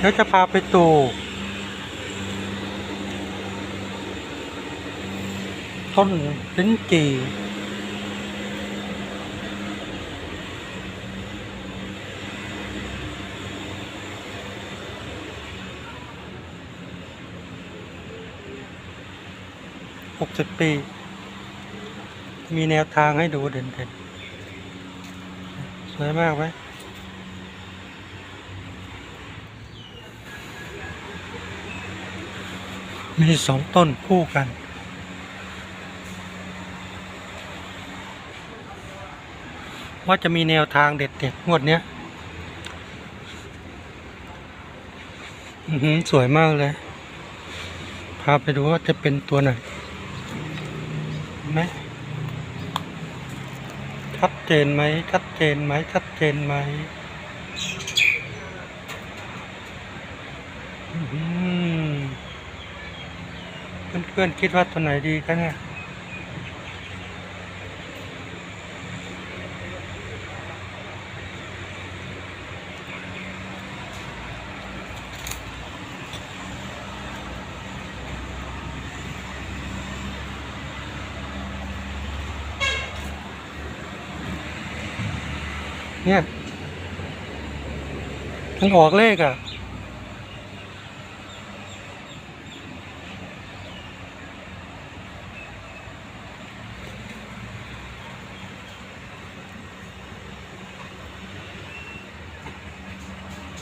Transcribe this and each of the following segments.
เดี๋ยวจะพาไปตูต้นลิ้นจี่หกสิบปี มีแนวทางให้ดูเด่นๆ สวยมากไหม มีสองต้นคู่กัน ว่าจะมีแนวทางเด็ดๆงวดเนี้ยหือสวยมากเลย พาไปดูว่าจะเป็นตัวไหนไหมชัดเจนไหมชัดเจนไหมชัดเจนไหม เพื่อนๆคิดว่าตัวไหนดีกันเนี่ยเนี่ยมันออกเลขอะ มั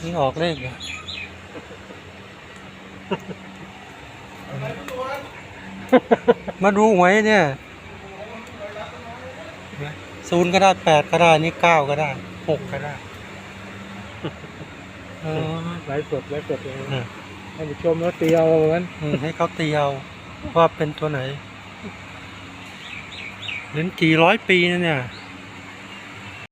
นออกเลขอะมาดูหวยเนี่ยศูนย์ก็ได้แปดก็ได้ นี่เก้าก็ได้หกก็ได้เออไลฟ์สดไลฟ์สดเลยเออท่านผู้ชมแล้วเตียวเหมือนอืมให้เขาตีเอาว่าเป็นตัวไหนลิ้นจีร้อยปีนะเนี่ย